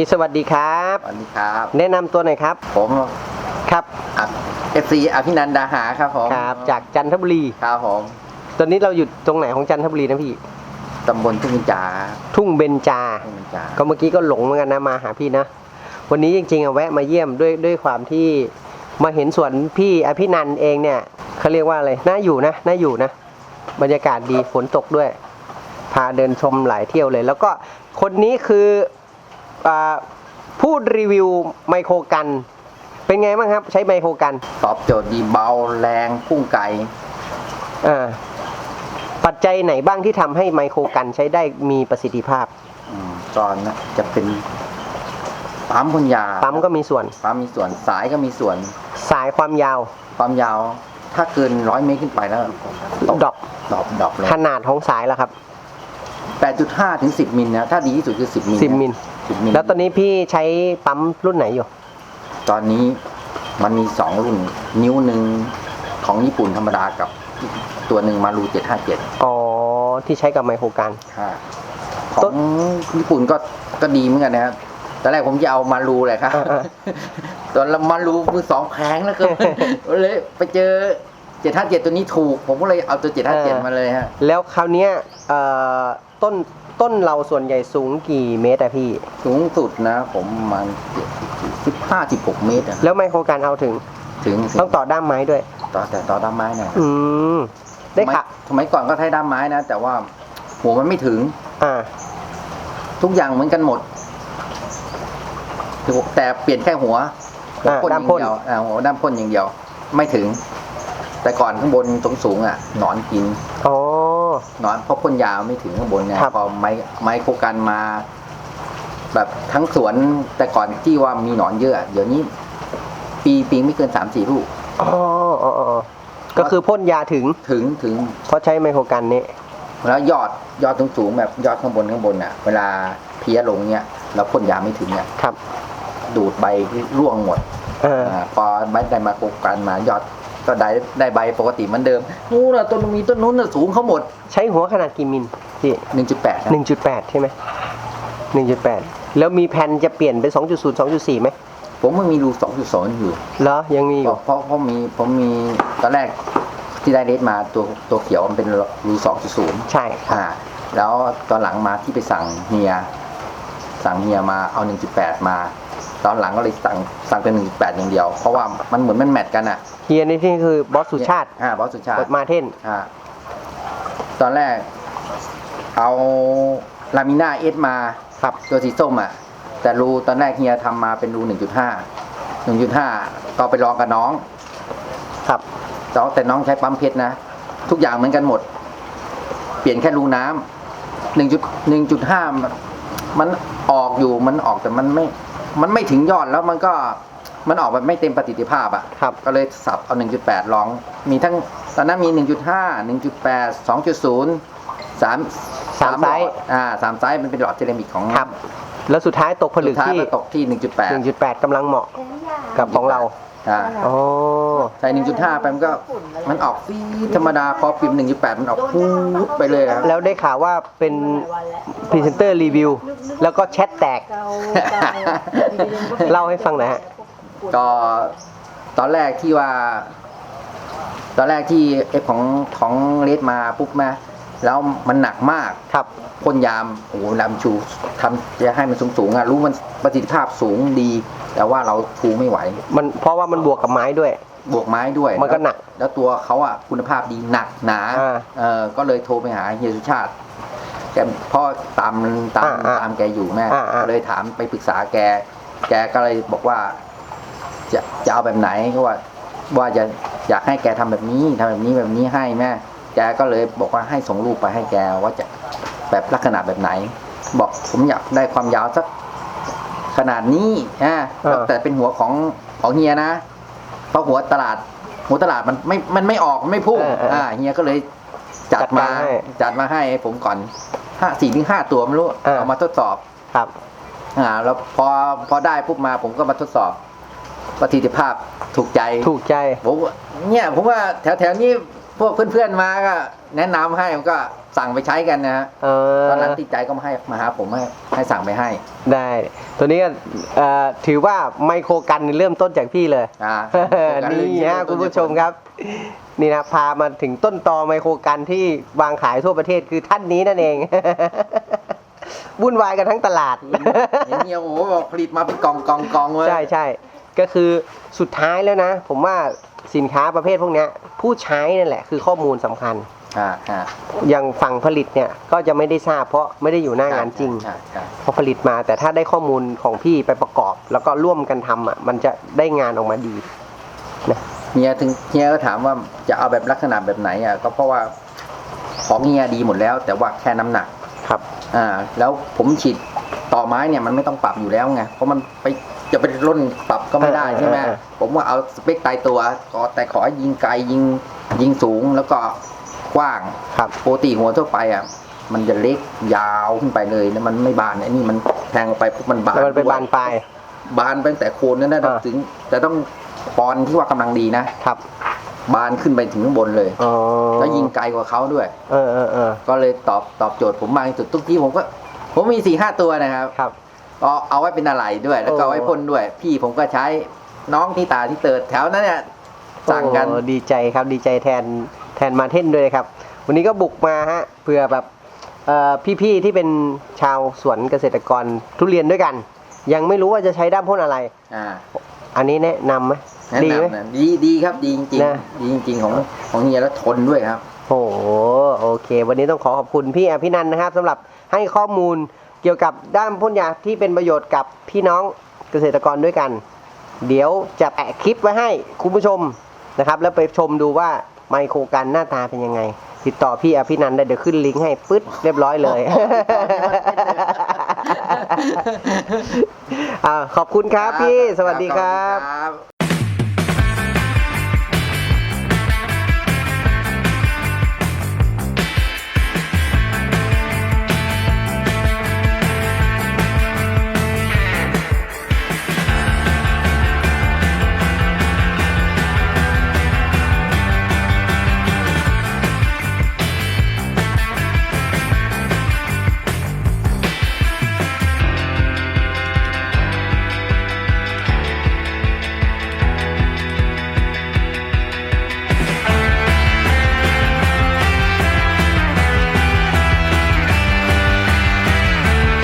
พี่สวัสดีครับ สวัสดีครับ แนะนำตัวหน่อยครับ ผมครับเอฟซีอภินันดาหาครับผมครับ จากจันทบุรีครับผมตอนนี้เราอยู่ตรงไหนของจันทบุรีนะพี่ตำบลทุ่งจาทุ่งเบญจา ทุ่งจาก็เมื่อกี้ก็หลงเหมือนกันนะมาหาพี่นะ วันนี้จริงๆอะแวะมาเยี่ยมด้วยด้วยความที่มาเห็นสวนพี่อภินันท์เองเนี่ยเขาเรียกว่าอะไรน่าอยู่นะน่าอยู่นะ บรรยากาศดีฝนตกด้วย พาเดินชมหลายเที่ยวเลย แล้วก็คนนี้คือ อาผู้รีวิวไมโครกัน เป็นไงบ้างครับ ใช้ไมโครกัน ตอบโจทย์ดีเบาแรงพุ่งไกลอ่าปัจจัยไหนบ้างที่ทำให้ไมโครกันใช้ได้มีประสิทธิภาพอืมตอนนะจะเป็นปั๊มพ่นยาปั๊มก็มีส่วนปั๊มมีส่วนสายก็มีส่วน สายความยาว ความยาว ถ้าเกินร้อยเมตรขึ้นไปแล้วตกดอกดอกดอกเลยขนาดของสายแล้วครับ8.5ถึง10มิลนะถ้าดีที่สุดคือ 10มิล10มิล10 มิลแล้วตอนนี้พี่ใช้ปั๊มรุ่นไหนอยู่ ตอนนี้มันมี2รุ่น นิ้วหนึ่งของญี่ปุ่นธรรมดากับอีกตัวหนึ่งมารู757อ๋อ ที่ใช้กับไมโครกันค่ะของญี่ปุ่นก็ก็ดีเหมือนกันนะครับตอนแรกผมจะเอามารูเลยครับ อ่า ตอนละมารูมือสองแพงแล้วก็เลยไปเจอเจ็ดห้าเจ็ดตัวนี้ถูก ผมก็เลยเอาตัวเจ็ดห้าเจ็ดมาเลยฮะ แล้วคราวเนี้ยเอ่อ ต้นต้นเราส่วนใหญ่สูงกี่เมตรอะพี่ สูงสุดนะ ผมประมาณสิบห้าสิบหกเมตรอะแล้วไมโครกันเอาถึงถึงต้องต่อด้ามไม้ด้วย ต่อแต่ต่อด้ามไม้นะอืมได้ค่ะสมัยก่อนก็ใช้ด้ามไม้นะ แต่ว่าหัวมันไม่ถึง อ่า ทุกอย่างเหมือนกันหมด แต่เปลี่ยนแค่หัวหัวอ่าพ่นอด้ามย่างพ่นเดียวอ่าหัวด้ามพ่นอย่างเดียว ไม่ถึง แต่ก่อนข้างบนตรงสูงๆอะ หนอนกินอ๋อ หนอนเพราะพ่นยาวไม่ถึงข้างบนเนี่ยครับพอไม้ไม้โครกันมา แบบทั้งสวนแต่ก่อนที่ว่ามีหนอนเยอะ เดี๋ยวนี้ ปีปีไม่เกินสามสี่ลูก อ๋ออ๋ออ๋อก็คือพ่นยาถึงถึงถึง เพราะใช้ไมโครกันนี้ แล้วยอดยอดตรงสูงๆแบบยอดข้างบนข้างบนอะ เวลาเพี้ยลงเนี่ยเราพ่นยาไม่ถึงเนี่ยครับ ดูดใบร่วงหมดเอออ่าพอใบได้มาโครงการมายอด ก็ได้ได้ใบปกติเหมือนเดิมนู้นน่ะต้นมีต้นนู้นน่ะสูงเขาหมดใช้หัวขนาดกี่มิลพี่1.8หนึ่งจุดแปดใช่ไหมหนึ่งจุดแปดแล้วมีแผนจะเปลี่ยนเป็นสองจุดศูนย์สองจุดสี่ไหมผมมันมีรู2.2 อยู่ เหรอยังมีอเพยู่ราะเพราะเพราะมีผมมีตอนแรกที่ได้เลสมาตัวตัวเขียวมันเป็นรู2.0 ใช่ อ่าแล้วตอนหลังมาที่ไปสั่งเฮีย สั่งเฮียมาเอา 1.8 มา ตอนหลังก็เลยสั่งสั่งเป็น 1.8 อย่างเดียว เพราะว่ามันเหมือนมันแมทกันอะเฮียนี่ที่คือบอสสุชาติอ่าบอสสุชาติมาเท่นอ่าตอนแรกเอาลามิน่าเอสมาครับตัวสีส้มอะ แต่รูตอนแรกเฮียทำมาเป็นรูหนึ่งจุดห้าหนึ่งจุดห้าก็ไปลองกับน้อง ครับแต่แต่น้องใช้ปั๊มเพชรนะ ทุกอย่างเหมือนกันหมด เปลี่ยนแค่รูน้ำหนึ่งจุดหนึ่งจุดห้ามัน ออกอยู่มันออกแต่มันไม่ มันไม่ถึงยอดแล้วมันก็มันออกแบบไม่เต็มประสิทธิภาพอะครับก็เลยสับเอา 1.8 ลอง มีทั้งตอนนั้นมี 1.5 1.8 2.0 3สามไซส์อ่าสามไซส์มันเป็นหลอดเซรามิกของครับ แล้วสุดท้ายตกผลึสุกดท้ายที่มันตกที่หนึ่ง1.8จุดแปดกำลังเหมาะกับของเรา อ่าอ๋อใส่1.5ไปมันก็มันออกฟีดธรรมดาพอปิม1.8มันออกพูดไปเลยครับ แล้วได้ข่าวว่าเป็นพรีเซนเตอร์รีวิว แล้วก็แชทแตก เล่าให้ฟังหน่อยฮะก็ตอนแรกที่ว่า ตอนแรกที่เอฟของของเลสมาปุ๊บมา แล้วมันหนักมากครับพ่นยามโอ้โหลำชูทำจะให้มันสูงสูงๆอะรู้มันประสิทธิภาพสูงดี แต่ว่าเราชูไม่ไหว มันเพราะว่ามันบวกกับไม้ด้วย บวกไม้ด้วยมันก็หนัก แล้วแล้วตัวเขาอะคุณภาพดีหนักหนาอ่าเออก็เลยโทรไปหาเฮียสุชาติแกพ่อตามตามอ่าอ่าตามแกอยู่แม่อ่าอ่าก็เลยถามไปปรึกษาแก แกก็เลยบอกว่า จะจะเอาแบบไหนก็ว่าว่าจะอยากให้แกทำแบบนี้ทำแบบนี้แบบนี้ให้แม่ แกก็เลยบอกว่าให้ส่งรูปไปให้แกว่าจะแบบลักษณะแบบไหน บอกผมอยากได้ความยาวสักขนาดนี้ฮะเออแต่เป็นหัวของของเฮียนะเพราะหัวตลาด หัวตลาดมันไม่มันไม่ออกมันไม่พุ่งเออเอออ่อ่าเฮียก็เลยจัดจัดกามารให้จัดมาให้ผมก่อนห้าสี่ถึงห้าตัวไม่รู้เออเอามาทดสอบครับ อ่า แล้วพอพอได้ปุ๊บมาผมก็มาทดสอบประสิทธิภาพถูกใจถูกใจผมว่าเนี่ยผมว่าแถวแถวๆนี้ พวกเพื่อนๆมาก็ แนะนำให้ผมก็สั่งไปใช้กันนะฮะเออตอนนั้นติดใจก็มาให้มาหาผมให้ให้สั่งไปให้ได้ ตัวนี้ก็เอ่อถือว่าไมโครกันเริ่มต้นจากพี่เลย อ่า นี่ฮะคุณผู้ชมครับ นี่นะพามาถึงต้นตอไมโครกันที่วางขายทั่วประเทศคือท่านนี้นั่นเอง วุ่นวายกันทั้งตลาด เห็นเฮียโอ้โหบอกผลิตมาเป็นกองกองกองเลย ใช่ใช่ก็คือสุดท้ายแล้วนะ ผมว่า สินค้าประเภทพวกเนี้ยผู้ใช้นั่นแหละคือข้อมูลสำคัญ อ่าอ่าอย่างฝั่งผลิตเนี่ยก็จะไม่ได้ทราบเพราะไม่ได้อยู่หน้างานจริงใช่ใช่พอผลิตมา แต่ถ้าได้ข้อมูลของพี่ไปประกอบ แล้วก็ร่วมกันทำอะมันจะได้งานออกมาดี เฮียถึงเฮียก็ถามว่าจะเอาแบบลักษณะแบบไหนอะก็เพราะว่าของเฮียดีหมดแล้ว แต่ว่าแค่น้ำหนัก ครับ อ่าแล้วผมฉีดต่อไม้เนี่ยมันไม่ต้องปรับอยู่แล้วไงเพราะมันไป จะไปร่นปรับก็ไม่ได้ใช่ไหมเออเออเออผมว่าเอาสเปคตายตัวก็แต่ขอให้ยิงไกลยิงยิงสูงแล้วก็กว้างครับปกติหัวทั่วไปอะมันจะเล็กยาวขึ้นไปเลยนะมันไม่บานไอ้นี่มันแทงออกไปปุ๊บมันบานแล้วมันไปด้วยบานปลายบานไปตั้งแต่โคนนั่นนะอ่าถึง แต่ต้องปอนที่ว่ากำลังดีนะครับ บานขึ้นไปถึงข้างบนเลยอ๋อแล้วยิงไกลกว่าเขาด้วย เออเออเออก็เลยตอบตอบโจทย์ผมมากที่สุดทุกที่ผมก็ ผมมีสี่ห้าตัวนะครับครับ ก็เอาไว้เป็นอะไรด้วย แล้วก็โอ้เอาไว้พ่นด้วย พี่ผมก็ใช้น้องที่ตาที่เติร์ดแถวนั้นเนี่ยสั่งกันโอ้ดีใจครับดีใจแทนแทนมาเท่นด้วยครับ วันนี้ก็บุกมาฮะเพื่อแบบเอ่อพี่ๆที่เป็นชาวสวนเกษตรกรทุเรียนด้วยกัน ยังไม่รู้ว่าจะใช้ด้ามพ่นอะไรอ่าอันนี้แนะนำไหมแนะดีไหมนำนะดีดีครับดีจริงนะๆดีจริงๆของของเฮียแล้วทนด้วยครับโอ้โหโอเค วันนี้ต้องขอขอบคุณพี่อภินันท์นะครับสำหรับให้ข้อมูล เกี่ยวกับด้ามพ่นยาที่เป็นประโยชน์กับพี่น้องเกษตรกรด้วยกัน เดี๋ยวจะแปะคลิปไว้ให้คุณผู้ชมนะครับ แล้วไปชมดูว่าไมโครกันหน้าตาเป็นยังไง ติดต่อพี่อภินันท์ได้เดี๋ยวขึ้นลิงก์ให้ปึ๊ดเรียบร้อยเลยอ่าขอบคุณครับพี่สวัสดีครับครับ